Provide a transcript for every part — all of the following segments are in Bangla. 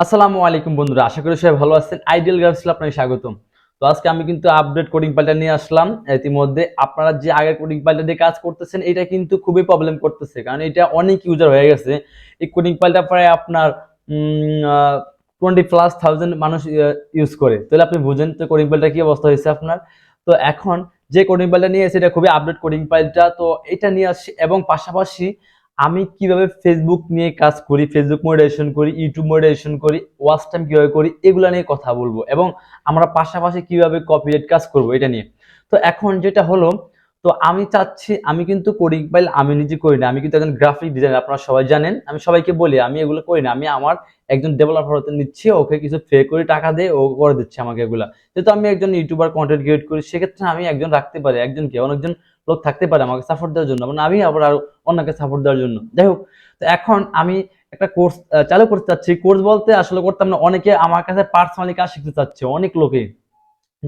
আসসালামু আলাইকুম বন্ধুরা, আশা করি সবাই ভালো আছেন। আইডিয়াল গ্রাফিক্সে আপনাকে স্বাগতম। তো আজকে আমি কিন্তু আপডেট কোডিং পাল্টা নিয়ে আসলাম। ইতিমধ্যে আপনারা যে আগের কোডিং পাল্টা দিয়ে কাজ করতেছেন, এটা কিন্তু খুবই প্রবলেম করতেছে। কারণ এটা অনেক ইউজার হয়ে গেছে। এই কোডিং পাল্টা প্রায় আপনার টোয়েন্টি প্লাস থাউজেন্ড মানুষ ইউজ করে। তাহলে আপনি বুঝেন তো কোডিং পাল্টা কি অবস্থা হয়েছে আপনার। তো এখন যে কোডিং পাল্টা নিয়ে এসে এটা খুবই আপডেট কোডিং পাল্টা তো এটা নিয়ে আসছি এবং পাশাপাশি আমি কীভাবে ফেসবুক নিয়ে কাজ করি ফেসবুক মডারেশন করি ইউটিউব মডারেশন করি ওয়াচ টাইম কীভাবে করি, এগুলো নিয়ে কথা বলব এবং আমরা পাশাপাশি কীভাবে কপিরাইট কাজ করব, এটা নিয়ে। তো এখন যেটা হলো তো আমি চাচ্ছি, আমি কিন্তু কোডিং ফাইল আমি নিজে করি না। আমি কিন্তু একজন গ্রাফিক ডিজাইনার আপনারা সবাই জানেন। আমি সবাইকে বলি, আমি এগুলো করি না। আমি আমার একজন ডেভেলপার হতে নিচ্ছি, ওকে কিছু পে করে টাকা দিয়ে ও করে দিচ্ছে আমাকে এগুলা। যেহেতু আমি একজন ইউটিউবার কন্টেন্ট ক্রিয়েট করি, সেক্ষেত্রে আমি একজন রাখতে পারি একজন কে অনেকজন লোক থাকতে পারে আমাকে সাপোর্ট দেওয়ার জন্য মানে আমি আবার আরও অন্যকে সাপোর্ট দেওয়ার জন্য। যাই হোক, তো এখন আমি একটা কোর্স চালু করতে চাচ্ছি। কোর্স বলতে আসলে করতাম না, অনেকে আমার কাছে পার্সোনালি কাজ শিখতে চাচ্ছে, অনেক লোকে।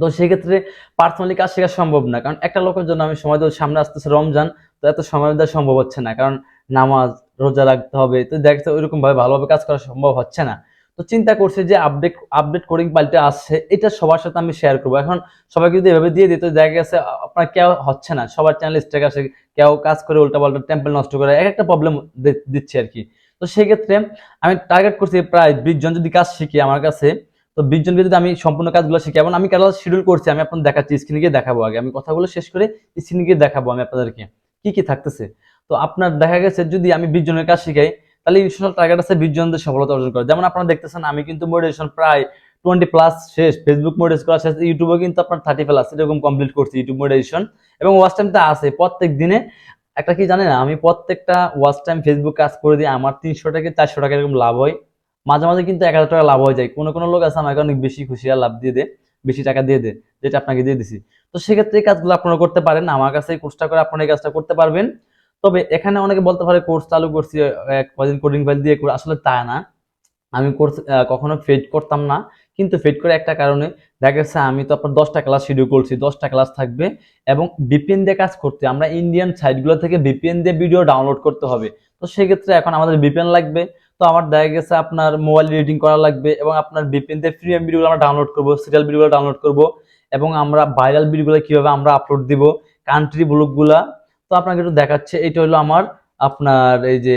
তো সেক্ষেত্রে পার্সোনালি কাজ শেখা সম্ভব না। কারণ একটা লোকের জন্য আমি সময় দেবো সামনে আসতেছে রমজান, তো এত সময় দেওয়া সম্ভব হচ্ছে না। কারণ নামাজ, রোজা রাখতে হবে, তো দেখতে ওইরকম ভাবে ভালোভাবে কাজ করা সম্ভব হচ্ছে না। তো চিন্তা করছি যে আপডেট আপডেট কোডিং পাল্টে আসছে, এটা সবার সাথে আমি শেয়ার করব। এখন সবাইকে যদি এভাবে দিয়ে দিই, তো দেখা গেছে, আপনার কেউ হচ্ছে না। সবার চ্যানেল স্টেক আসে কেউ কাজ করে উল্টা পাল্টা টেম্পল নষ্ট করে, এক একটা প্রবলেম দিচ্ছে আর কি। তো সেক্ষেত্রে আমি টার্গেট করছি প্রায় বিশ জন যদি কাজ শিখি আমার কাছে তো বিশ জন যদি আমি সম্পূর্ণ কাজগুলো শিখি, এবং আমি কাজ শিডিউল করছি, আমি আপনাদের দেখাচ্ছি স্ক্রিনে গিয়ে দেখাবো আগে। আমি কথাগুলো শেষ করে স্ক্রিনে গিয়ে দেখাবো আমি আপনাদেরকে কি কি থাকতেছে। তো আপনার দেখা গেছে যদি আমি বিশ জনের কাজ শিখাই, তাহলে ইনশাল টার্গেট আছে বিশ জনদের সফলতা অর্জন করে। যেমন আপনারা দেখতেছেন, আমি কিন্তু মোটিভেশন প্রায় টোয়েন্টি প্লাস শেষ ফেসবুক মোটিভেশন করা শেষ ইউটিউবে কিন্তু আপনার থার্টি প্লাস এরকম কমপ্লিট করছি ইউটিউব মোটিভেশন এবং ওয়াচ টাইমটা আছে, প্রত্যেক দিনে, একটা কি জানেন, আমি প্রত্যেকটা ওয়াচ টাইম ফেসবুক কাজ করে দিয়ে আমার তিনশো টাকা চারশো টাকা এরকম লাভ হয়। মাঝে মাঝে কিন্তু এক হাজার টাকা লাভ হয়ে যায়। কোনো কোনো লোক আছে আমাকে অনেক বেশি খুশি আর লাভ দিয়ে দেয়, বেশি টাকা দিয়ে দেয়, যেটা আপনাকে দিয়ে দিছি। তো সেক্ষেত্রে এই কাজগুলো আপনারা করতে পারেন, আমার কাছে এই কোর্সটা করে আপনারা এই কাজটা করতে পারবেন। তবে এখানে অনেকে বলতে পারে কোর্স চালু করছি কদিন কোডিং ফাইল দিয়ে আসলে তা না। আমি কোর্স কখনো ফেড করতাম না। কিন্তু ফেড করে একটা কারণে দেখা গেছে, আমি তো আপনার দশটা ক্লাস শিডিউল করছি, দশটা ক্লাস থাকবে। এবং বিপিএন দিয়ে কাজ করতে, আমরা ইন্ডিয়ান সাইটগুলো থেকে বিপিএন দিয়ে ভিডিও ডাউনলোড করতে হবে। তো সেক্ষেত্রে এখন আমাদের বিপিএন লাগবে। তো আমার দেখা গেছে আপনার মোবাইল রিডিং করা লাগবে এবং আপনার দিয়ে ফ্রি ভিডিওগুলো আমরা ডাউনলোড করব সিরিয়াল ভিডিওগুলো ডাউনলোড করব এবং আমরা ভাইরাল ভিডিওগুলো কীভাবে আমরা আপলোড দিব কান্ট্রি ব্লগগুলা তো আপনাকে একটু দেখাচ্ছে, এটা হলো আমার আপনার এই যে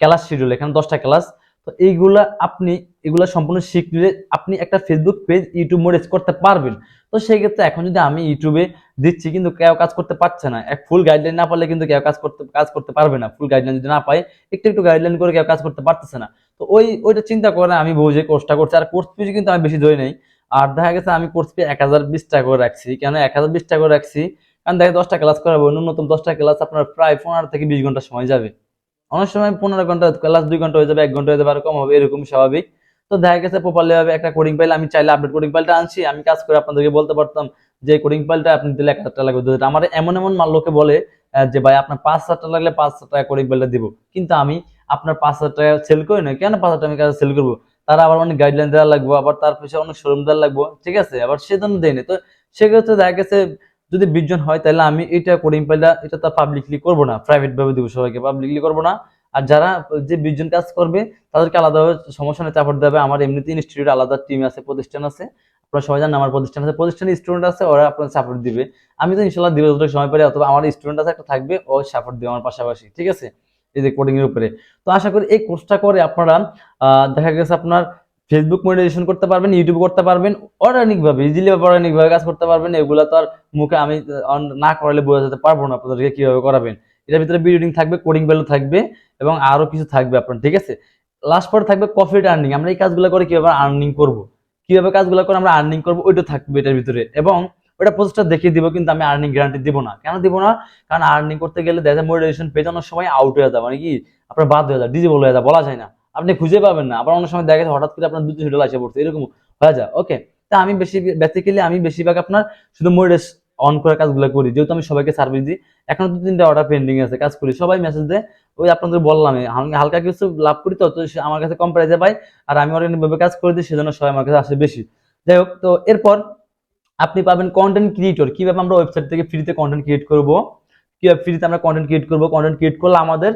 ক্লাস শিডিউল এখানে দশটা ক্লাস তো এইগুলা আপনি, এগুলা সম্পূর্ণ শিখলে আপনি একটা ফেসবুক পেজ ইউটিউব মোডেজ করতে পারবেন। তো সেই ক্ষেত্রে এখন যদি আমি ইউটিউবে দিচ্ছি, কিন্তু কেউ কাজ করতে পারছে না। এক ফুল গাইডলাইন না পারলে কিন্তু কেউ কাজ করতে কাজ করতে পারবে না। ফুল গাইডলাইন যদি না পায়, একটু একটু গাইডলাইন করে কেউ কাজ করতে পারতেছে না। তো ওই, ওইটা চিন্তা করে আমি বুঝে কোর্সটা করছি, আর কোর্স ফিজ কিন্তু আমি বেশি ধরে নেই। আর দেখা গেছে আমি কোর্স ফি এক হাজার বিশ টাকা করে রাখছি। কেন এক হাজার বিশ টাকা করে রাখছি? কারণ দেখে দশটা ক্লাস করাবো, ন্যূনতম দশটা ক্লাস আপনার প্রায় পনেরো থেকে বিশ ঘণ্টা সময় যাবে। অনেক সময় পনেরো ঘণ্টা ক্লাস দুই ঘণ্টা হয়ে যাবে, এক ঘণ্টা হয়ে যাবে, আর কম হবে, এরকম স্বাভাবিক। তো দেখা গেছে প্রপারলি ভাবে একটা কোডিং ফাইল আমি চাইলে আপডেট কোডিং ফাইলটা আনছি। আমি কাজ করে আপনাদেরকে বলতে পারতাম যে কোডিং ফাইলটা আপনি দিলে এক হাজার টাকা লাগবে। দুটো আমার এমন এমন মাল লোকে বলে যে ভাই আপনার পাঁচ হাজার টাকা লাগলে পাঁচ হাজার টাকা কোডিং ফাইলটা দিব। কিন্তু আমি আপনার পাঁচ হাজার টাকা সেল করি না কেন পাঁচ হাজার টাকা কাছে সেল করব? তারা আবার অনেক গাইডলাইন দেওয়া লাগবো, আবার তার পিছনে অনেক শোরুম দেওয়া লাগবো, ঠিক আছে? আবার সেজন্য দেয়নি তো সেক্ষেত্রে দেখা গেছে যদি বিশ জন হয়, তাহলে আমি এটা কোডিং পাইলা এটা তো পাবলিকলি করব না। প্রাইভেট ভাবে দিব সবাইকে। পাবলিকলি করব না। আর যারা যে বিশ জন কাজ করবে, তাদেরকে আলাদাভাবে সমস্যা চাপড় দেবে। আমার এমনিতে ইনস্টিটিউট আলাদা টিম আছে, প্রতিষ্ঠান আছে। আপনারা সবাই জানেন আমার প্রতিষ্ঠান আছে। প্রতিষ্ঠানে স্টুডেন্ট আছে, ওরা আপনার সাপোর্ট দিবে। আমি তো ইনশাল্লাহ দিবে যতটুকু সময় পারি, অথবা আমার স্টুডেন্ট আছে, একটা থাকবে, ও সাপোর্ট দিবে আমার পাশাপাশি। ঠিক আছে? এই যে কোডিং এর উপরে। তো আশা করি এই কোর্সটা করে আপনারা দেখা গেছে আপনার ফেসবুক মনিটাইজেশন করতে পারবেন ইউটিউব করতে পারবেন অর্গানিক ভাবে ইজিলি অর্গানিক ভাবে কাজ করতে পারবেন। এগুলো তো আর মুখে আমি না করালে বোঝা যেতে পারব না আপনাদেরকে কীভাবে করাবেন। এটার ভিতরে বিডিং থাকবে কোডিং ভ্যালু থাকবে এবং আরও কিছু থাকবে আপনার, ঠিক আছে? লাস্ট পরে থাকবে প্রফিট আর্নিং আমরা এই কাজগুলো করে কীভাবে আর্নিং করব? কীভাবে কাজগুলো করে আমরা আর্নিং করব, ওইটা থাকবে এটার ভিতরে এবং ওটা পোস্টটা দেখিয়ে দিব, কিন্তু আমি আর্নিং গ্যারান্টি দিব না। কেন দিব না? কারণ আর্নিং করতে গেলে দেখা যায় মোটিভেশন পেজানোর সময় আউট হয়ে যাবে মানে কি? আপনার বাদ হয়ে যায় ডিজেবল হয়ে যায়, বলা যায় না। আপনি খুঁজে পাবেন না, আবার অনেক সময় দেখা যায় হঠাৎ করে আপনার দুটো হিডল আসে পড়ছে, এরকম হয়ে যায় ওকে তা আমি বেশি বেসিক্যালি আমি বেশিরভাগ আপনার শুধু মোডেস অন করে কাজগুলো করি। যেহেতু আমি সবাইকে সার্ভিস দিই, এখন দু তিনটা অর্ডার পেন্ডিং আছে, কাজ করি। সবাই মেসেজ দেয়, ওই আপনাদের বললাম আমি হালকা কিছু লাভ করি তো তো আমার কাছে কম প্রাইজে পাই আর আমি অর্গানিকভাবে কাজ করে দিই, সেজন্য সবাই আমার কাছে আসে বেশি। যাই হোক, তো এরপর আপনি পাবেন কন্টেন্ট ক্রিয়েটর কীভাবে আমরা ওয়েবসাইট থেকে ফ্রিতে কন্টেন্ট ক্রিয়েট করব? কীভাবে ফ্রিতে আমরা কন্টেন্ট ক্রিয়েট করব? কন্টেন্ট ক্রিয়েট করলে আমাদের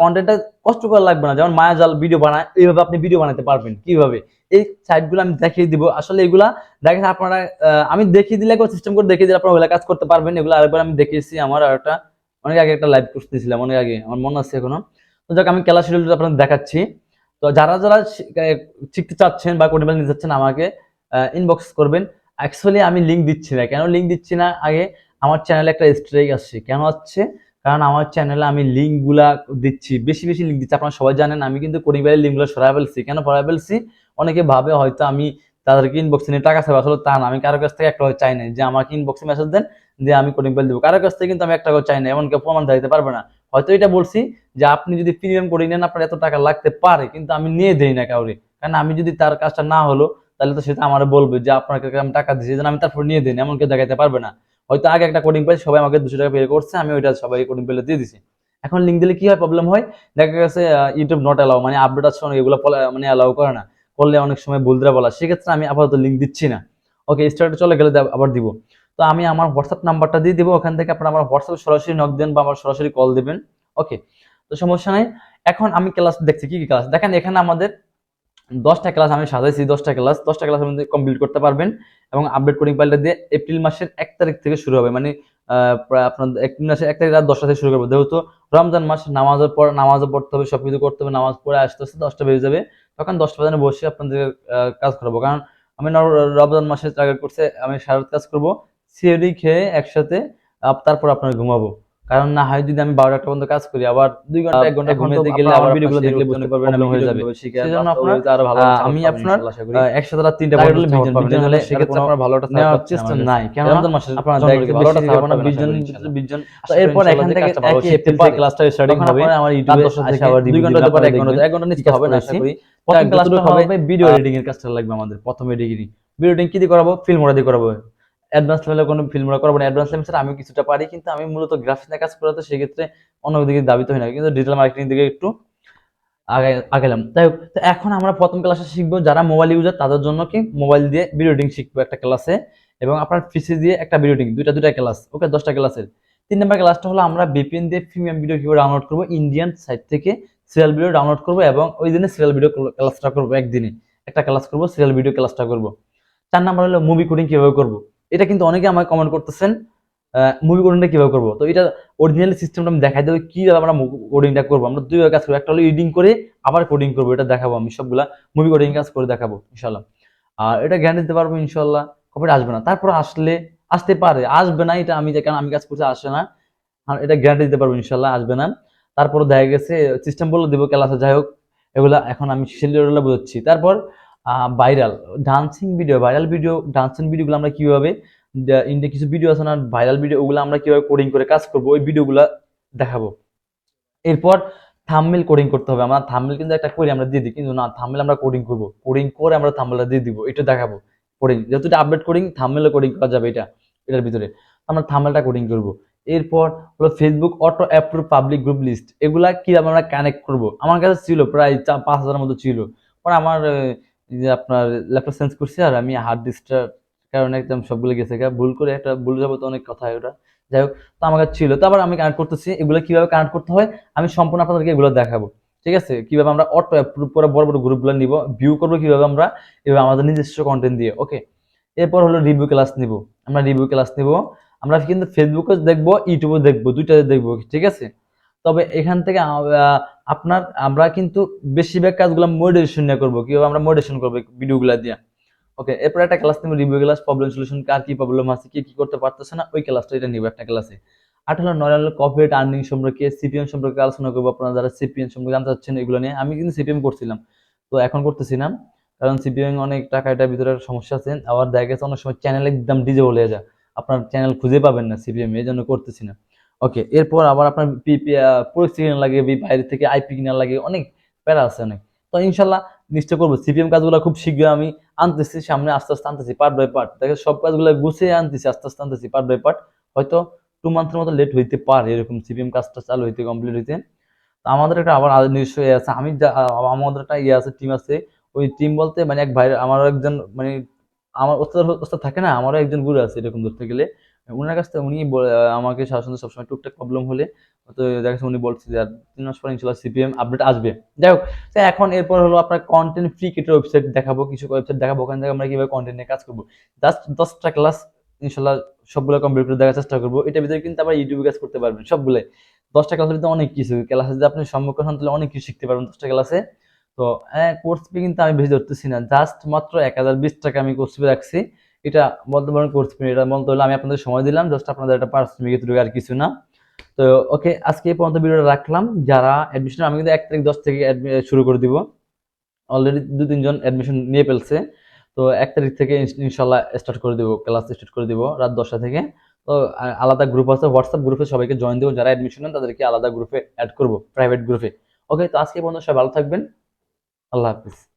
কন্টেন্টটা কষ্ট করা লাগবে না। যেমন মায়াজাল ভিডিও বানায়, এইভাবে আপনি ভিডিও বানাতে পারবেন। কীভাবে? এই সাইটগুলো আমি দেখিয়ে দিব। আসলে এগুলা দেখেন আপনারা আমি দেখিয়ে দিলে সিস্টেম করে দেখিয়ে দিলে আপনারা ওগুলা কাজ করতে পারবেন। এগুলো আরেকবার আমি দেখিয়েছি। আমার একটা, অনেক আগে একটা লাইভ কোর্স দিয়েছিলাম অনেক আগে। আমার মনে আছে এখনও। তো যাক, আমি ক্লাস শিডিউলটা আপনাদের দেখাচ্ছি। তো যারা যারা শিখতে চাচ্ছেন বা কোডিং নিতে চাচ্ছেন আমাকে ইনবক্স করবেন। অ্যাকচুয়ালি আমি লিঙ্ক দিচ্ছি না। কেন লিঙ্ক দিচ্ছি না? আগে আমার চ্যানেলে একটা স্ট্রাইক আসছে। কেন আসছে? কারণ আমার চ্যানেলে আমি লিঙ্কগুলা দিচ্ছি বেশি বেশি লিঙ্ক দিচ্ছি। আপনারা সবাই জানেন আমি কিন্তু কোডিং বাইরের লিঙ্কগুলো সরাই ফেলছি। কেন সরাই ফেলছি? অনেকে ভাবে হয়তো আমি তাদেরকে ইনবক্সে নিয়ে টাকা চাই আসলে তা না। আমি কারোর কাছ থেকে একটা চাই না যে আমাকে ইনবক্সে মেসেজ দেন যে আমি কোডিং বাইল দেবো। কারোর কাছ থেকে কিন্তু আমি একটা চাই না এমন কেউ প্রমাণ দিতে পারবে না। হয়তো এটা বলছি যে আপনি যদি প্রিমিয়াম কোডিং নেন আপনার এত টাকা লাগতে পারে। কিন্তু আমি নিয়ে দেই না কাউরে। কারণ আমি যদি তার কাজটা না হলো তাহলে তো সেটা আমার বলবে যে আপনাকে আমি টাকা যেন আমি তারপর নিয়ে দিই না, এমন কেউ দেখাতে পারবে না। হয়তো আগে একটা কোডিং পেজ সবাই আমাকে দুশো টাকা পে করছে, আমি ওইটা সবাই কোডিং পেলে দিয়ে দিছি। এখন লিঙ্ক দিলে কি হয় প্রবলেম হয়? দেখা গেছে ইউটিউব নট অ্যালাউ মানে আপডেট আছে এগুলো মানে অ্যালাউ করে না। করলে অনেক সময় বলতে বলা। সেক্ষেত্রে আমি আপাতত লিঙ্ক দিচ্ছি না। ওকে স্টার্টে চলে গেলে আবার দিব। তো আমি আমার হোয়াটসঅ্যাপ নাম্বারটা দিয়ে দিব, ওখান থেকে আপনারা আমার হোয়াটসঅ্যাপে সরাসরি নক দেন বা আমার সরাসরি কল দিবেন। ওকে তো সমস্যা নাই। এখন আমি ক্লাস দেখছি, কি কি ক্লাস দেখেন এখানে আমাদের দশটা ক্লাস আমি সাজাইছি, দশটা ক্লাস দশটা ক্লাস মধ্যে কমপ্লিট করতে পারবেন এবং আপডেট কোডিং পাল্টা দিয়ে এপ্রিল মাসের এক তারিখ থেকে শুরু হবে। মানে আপনার এপ্রিল মাসের এক তারিখ রাত দশটা থেকে শুরু করব। যেহেতু রমজান মাস, নামাজের পর নামাজও পড়তে হবে সব কিছু করতে হবে, নামাজ পড়ে আসতে আসতে দশটা বেজে যাবে। তখন দশটা বাজারে বসে আপনাদের কাজ করাবো। কারণ আমি রমজান মাসের টার্গেট করছে আমি সারা কাজ করব। সিএডি খেয়ে একসাথে তারপর আপনার ঘুমাবো। কারণ না হয় যদি আমি বারোটা একটা পর্যন্ত কাজ করি আবার দুই ঘণ্টা এক ঘণ্টা ঘুমাতে গেলে আবার ভিডিওগুলো দেখলে বুঝতে পারবেন problem হয়ে যাবে। সেজন্য আপনার আরও ভালো আমি আপনার একসাথে রাত তিনটা পর্যন্ত vision নাহলে হলে সেক্ষেত্রে আপনার ভালোটা নেওয়ার চেষ্টা নাই। কেন রমজান মাসের আপনারা দেখবেন ভালোটা থাকবে না। বিশজন আশা এরপর এখান থেকে একই এপ্রিল ক্লাসটা স্টার্টিং হবে আমার ইউটিউবে থেকে আবার দুই ঘণ্টা পর এক ঘণ্টা এক ঘণ্টা নিচে হবে না আশা করি। প্রথম ক্লাসটা হবে ভিডিও এডিটিং এর কাজটা লাগবে আমাদের। প্রথম এডিটিং ভিডিও এডিটিং কি দিয়ে করাবো? ফিল্ম ওরা দিয়ে করাবো অ্যাডভান্স লেভেলে কোনো ফিল্ম ওরা করাবো না। অ্যাডভান্স লেভেল আমি কিছুটা পারি, কিন্তু আমি মূলত গ্রাফিক্স নিয়ে কাজ করাতে সেক্ষেত্রে অন্য দিকে দাবিত হয় না, কিন্তু ডিজিটাল মার্কেটিং দিকে একটু আগে আগালাম তাই হোক, তো এখন আমরা প্রথম ক্লাসে শিখব যারা মোবাইল ইউজার তাদের জন্য কি মোবাইল দিয়ে ভিডিও এডিটিং শিখব একটা ক্লাসে এবং আপনার পিসি দিয়ে একটা ভিডিও এডিটিং দুইটা দুইটা ক্লাস ওকে দশটা ক্লাসের তিন নম্বর ক্লাসটা হলো আমরা বিপিএন দিয়ে প্রিমিয়াম ভিডিও কীভাবে ডাউনলোড করব ইন্ডিয়ান সাইট থেকে সিরিয়াল ভিডিও ডাউনলোড করব, এবং ওই দিনে সিরিয়াল ভিডিও ক্লাসটা করব, একদিনে। একটা ক্লাস করব সিরিয়াল ভিডিও ক্লাসটা করব। চার নাম্বার হলো মুভি কোডিং কীভাবে করব। এটা কিন্তু অনেকে আমাকে কমেন্ট করতেছেন মুভি কোডিংটা কীভাবে করব? তো এটা অরিজিনাল সিস্টেমটা আমি দেখাই দেবো কীভাবে আমরা কোডিংটা করব? আমরা দুইভাবে কাজ করব, একটা হলো এডিটিং করে, আবার কোডিং করব, এটা দেখাবো আমি সবগুলা মুভি কোডিং কাজ করে দেখাবো ইনশাল্লাহ আর এটা গ্যারান্টি দিতে পারব ইনশাল্লাহ কপিটা আসবে না। তারপর আসলে, আসতে পারে, আসবে না, এটা আমি কারণ আমি কাজ করছি, আসে না। আর এটা গ্যারান্টি দিতে পারব ইনশাল্লাহ আসবে না। তারপর দেখা গেছে সিস্টেম বলে দেবো ক্লাসে যাই হোক, এগুলা এখন আমি শিডিউলটা বোঝাচ্ছি। তারপর viral dancing video viral video dancing ভিডিওগুলো আমরা কীভাবে ইন্ডিয়া কিছু ভিডিও আছে না ভাইরাল ভিডিও ওগুলো আমরা কীভাবে কোডিং করে কাজ করব, ওই ভিডিওগুলো দেখাবো। এরপর থামমেল কোডিং করতে হবে, আমরা থামমেল কিন্তু একটা করি, আমরা দিয়ে দিই, কিন্তু না থাম্বনেল আমরা কোডিং করব। কোডিং করে আমরা থাম্বনেলটা দিয়ে দিব, এটা দেখাবো কোডিং যেহেতু এটা আপডেট কোডিং থাম্বনেলে কোডিং করা যাবে এটা, এটার ভিতরে। আমরা থাম্বনেলটা কোডিং করব। এরপর হলো Facebook auto approve public group list এগুলা কীভাবে আমরা কানেক্ট করব? আমার কাছে ছিল, প্রায় চা- পাঁচ হাজারের মতো ছিল। পরে আমার আপনার ল্যাপটপ চেঞ্জ করছি আর আমি হার্ড ডিস্কটার কারণে একদম সবগুলো গেছে, গা। ভুল করে একটা ভুল যাব তো অনেক কথা ওটা। যাই হোক, তো আমার কাছে ছিল তারপর আমি কানেক্ট করতেছি, এগুলো কীভাবে কানেক্ট করতে হয় আমি সম্পূর্ণ আপনাদেরকে এগুলো দেখাবো। ঠিক আছে? কীভাবে আমরা অটো পুরো বড় বড় গ্রুপগুলো নিব ভিউ করব কীভাবে আমরা, এভাবে আমাদের নিজস্ব কন্টেন্ট দিয়ে ওকে এরপর হলো রিভিউ ক্লাস নিব। আমরা রিভিউ ক্লাস নিব। আমরা কিন্তু ফেসবুকে দেখব ইউটিউবে দেখব, দুইটাতে দেখব, ঠিক আছে? তবে এখান থেকে আপনার, আমরা কিন্তু বেশিরভাগ কাজগুলো মডিটেশন নিয়ে করব। কীভাবে আমরা মডিটেশন করব ভিডিওগুলো দিয়ে? ওকে এরপর একটা ক্লাস নিব রিভিউ ক্লাস প্রবলেম সলিউশন কার কি প্রবলেম আছে, কি কি করতে পারতেছে না, ওই ক্লাসটা এটা নিব একটা ক্লাসে আট হলো নর্মাল কপিরাইট আর্নিং সম্পর্কে সিপিএম সম্পর্কে আলোচনা করব আপনারা যারা সিপিএম সম্পর্কে জানতে চাচ্ছেন এগুলো নিয়ে। আমি কিন্তু সিপিএম করছিলাম, তো এখন করতেছি না, কারণ সিপিএম অনেক টাকা এটার ভিতরে সমস্যা আছে। আবার দেখা গেছে অনেক সময় চ্যানেল একদম ডিজে হয়ে যায়, আপনার চ্যানেল খুঁজে পাবেন না সিপিএম এই জন্য করতেছি না। ওকে এরপর আবার আপনার প্রযুক্তি কিনা লাগে? বাইরে থেকে আইপি কিনা লাগে? অনেক প্যারা আছে, অনেক। তো ইনশাল্লাহ নিশ্চয় করব সিপিএম কাজগুলো খুব শীঘ্র আমি আনতেছি, সামনে আস্তে আস্তে আনতেছি পার্ট বাই পার্ট দেখে সব কাজগুলো গুছিয়ে আনতেছি, আস্তে আস্তে আনতেছি পার্ট বাই পার্ট হয়তো টু মান্থের মতো লেট হইতে পারে, এরকম সিপিএম কাজটা চালু হইতে কমপ্লিট হইতে। তো আমাদের একটা আবার নিজস্ব ইয়ে আছে। আমি আমাদের একটা ইয়ে আছে টিম আছে। ওই টিম বলতে মানে এক ভাই আমার একজন মানে আমার ওস্তাদ ওস্তাদ থাকে না, আমারও একজন গুরু আছে, এরকম ধরতে গেলে। ওনার কাছ থেকে উনি আমাকে শাসন সবসময় টুকটাক প্রবলেম হলে তো দেখা উনি বলছে যে তিন মাস পর ইনশাল্লাহ সিপিএম আপডেট আসবে। যাই হোক, তো এখন এরপর হলো আপনার কন্টেন্ট ফ্রি কেটের ওয়েবসাইট দেখাবো, কিছু ওয়েবসাইট দেখাবো, ওখান থেকে আমরা কীভাবে কন্টেন্ট নিয়ে কাজ করব। জাস্ট দশটা ক্লাস ইনশাল্লাহ সবগুলো কমপ্লিট করে দেখার চেষ্টা করব। এটার ভিতরে কিন্তু আবার ইউটিউবে কাজ করতে পারবেন সবগুলো দশটা ক্লাসের ভিতরে অনেক কিছু। ক্লাসে যদি আপনি সম্মুখীন হন, তাহলে অনেক কিছু শিখতে পারবেন দশটা ক্লাসে তো কোর্স ফি কিন্তু আমি বেশি ধরতেছি না। জাস্ট মাত্র এক হাজার বিশ টাকা আমি কোর্স রাখছি। এটা বলতে পারেন কোর্স এটা বলতে হলে আমি আপনাদের সময় দিলাম জাস্ট আপনাদের একটা পারিশ্রমিক এতটুকু আর কিছু না। তো ওকে আজকে এই পর্যন্ত ভিডিওটা রাখলাম। যারা অ্যাডমিশন আমি কিন্তু এক তারিখ দশ থেকে শুরু করে দিব। অলরেডি দু তিনজন অ্যাডমিশন নিয়ে ফেলছে। তো এক তারিখ থেকে ইনশাল্লাহ স্টার্ট করে দিব ক্লাস স্টার্ট করে দিব রাত দশটা থেকে। তো আলাদা গ্রুপ আছে হোয়াটসঅ্যাপ গ্রুপে সবাইকে জয়েন দেবো। যারা অ্যাডমিশন নেন, তাদেরকে আলাদা গ্রুপে অ্যাড করব প্রাইভেট গ্রুপে ওকে তো আজকে পর্যন্ত সবাই ভালো থাকবেন। আল্লাহ হাফিজ।